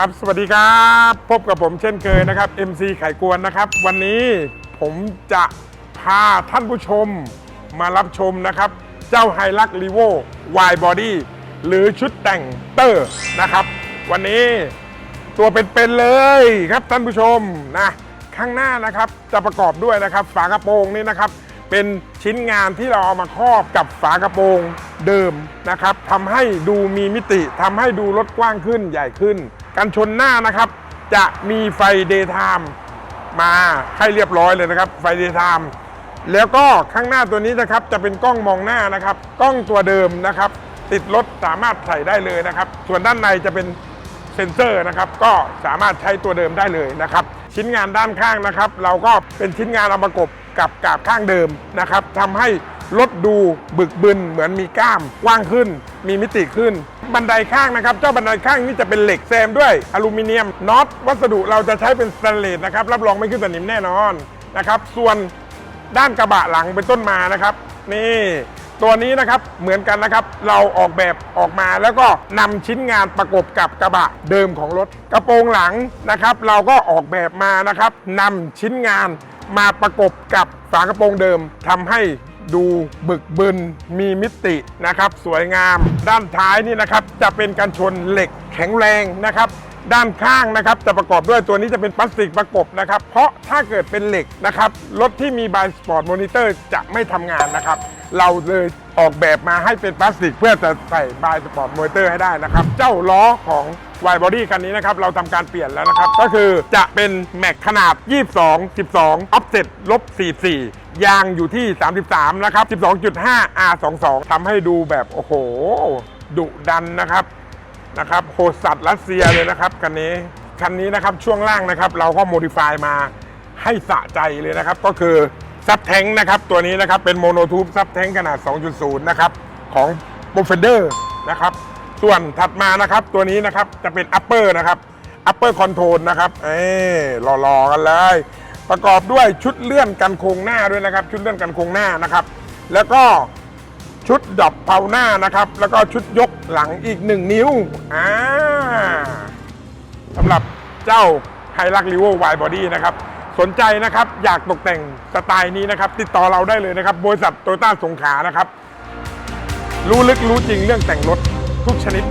ครับสวัสดีครับ พบกับผมเช่นเคยนะครับ MC ไข่กวนนะครับ วันนี้ผมจะพาท่านผู้ชมมารับชมนะครับ เจ้าไฮลักรีโววายบอดี้หรือชุดแต่งเตอร์นะครับ วันนี้ตัวเป็นๆเลยครับท่านผู้ชมนะข้างหน้านะครับจะประกอบด้วยนะครับ ฝากระโปรงนี่นะครับ เป็นชิ้นงานที่เราเอามาครอบกับฝากระโปรงเดิมนะครับทำให้ดูมีมิติทำให้ดูรถกว้างขึ้นใหญ่ขึ้น กันชนหน้านะครับ จะมีไฟเดย์ไทม์มาให้เรียบร้อยเลยนะครับ ไฟเดย์ไทม์แล้วก็ข้างหน้าตัวนี้นะครับจะเป็นกล้องมองหน้านะครับ กล้องตัวเดิมนะครับ ติดรถสามารถใส่ได้เลยนะครับ ส่วนด้านในจะเป็นเซนเซอร์นะครับ ก็สามารถใช้ตัวเดิมได้เลยนะครับ ชิ้นงานด้านข้างนะครับ เราก็เป็นชิ้นงานเอามากบกับกาบข้างเดิมนะครับทำให้ รถดูบึกบึนเหมือนมีกล้ามกว้างขึ้น มีมิติขึ้น บันไดข้างนะครับ เจ้าบันไดข้างนี่จะเป็นเหล็กแซมด้วยอลูมิเนียมน็อตวัสดุเราจะใช้เป็นสแตนเลสนะครับรับรองไม่ขึ้นสนิมแน่นอนนะครับ ส่วนด้านกระบะหลังเป็นต้นมานะครับ นี่ตัวนี้นะครับเหมือนกันนะครับ เราออกแบบออกมาแล้วก็นำชิ้นงานประกบกับกระบะเดิมของรถ กระโปรงหลังนะครับ เราก็ออกแบบมานะครับนำชิ้นงานมาประกบกับฝากระโปรงเดิมทำให้ ดูบึกบึนมีมิตินะครับ สวยงาม ด้านท้ายนี่นะครับ จะเป็นกันชนเหล็กแข็งแรงนะครับ ด้านข้างนะครับจะประกอบด้วยตัวนี้จะเป็นพลาสติกประกบนะครับ เพราะถ้าเกิดเป็นเหล็กนะครับรถที่มีบายสปอร์ตมอนิเตอร์จะไม่ทำงานนะครับ เราเลยออกแบบมาให้เป็นพลาสติก เพื่อจะใส่บายสปอร์ตมอนิเตอร์ให้ได้นะครับ เจ้าล้อของ y Body คันนี้นะครับเราทำการเปลี่ยนแล้วนะครับ ก็คือจะเป็นแม็กขนาด 22 12 offset ลบ 44 ยางอยู่ที่ 33 นะครับ 12.5 R22 ทำให้ดูแบบโอ้โห ดุดันนะครับนะครับโหดสัตว์รัสเซียเลยนะครับคันนี้คันนี้นะครับช่วงล่างนะครับ เราก็โมดิฟายมาให้สะใจเลยนะครับ ก็คือซับแทงนะครับ ตัวนี้นะครับเป็นโมโนทูบซับแทงขนาด 2.0 นะครับ ของโปรเฟนเดอร์นะครับ ส่วนถัดมานะครับตัวนี้นะครับจะเป็นอัปเปอร์นะครับอัปเปอร์คอนโทรลนะครับเอ้หล่อๆกันเลย ประกอบด้วยชุดเลื่อนกันโครงหน้าด้วยนะครับ ชุดเลื่อนกันโครงหน้านะครับ แล้วก็ชุดดับเผาหน้านะครับ แล้วก็ชุดยกหลังอีก 1 นิ้วอ่าสำหรับเจ้าไฮรักลิโวไวบอดี้นะครับ สนใจนะครับอยากตกแต่งสไตล์นี้นะครับ ติดต่อเราได้เลยนะครับ บริษัทโตโยต้าสงขานะครับ รู้ลึกรู้จริงเรื่องแต่งรถ ทุกชนิด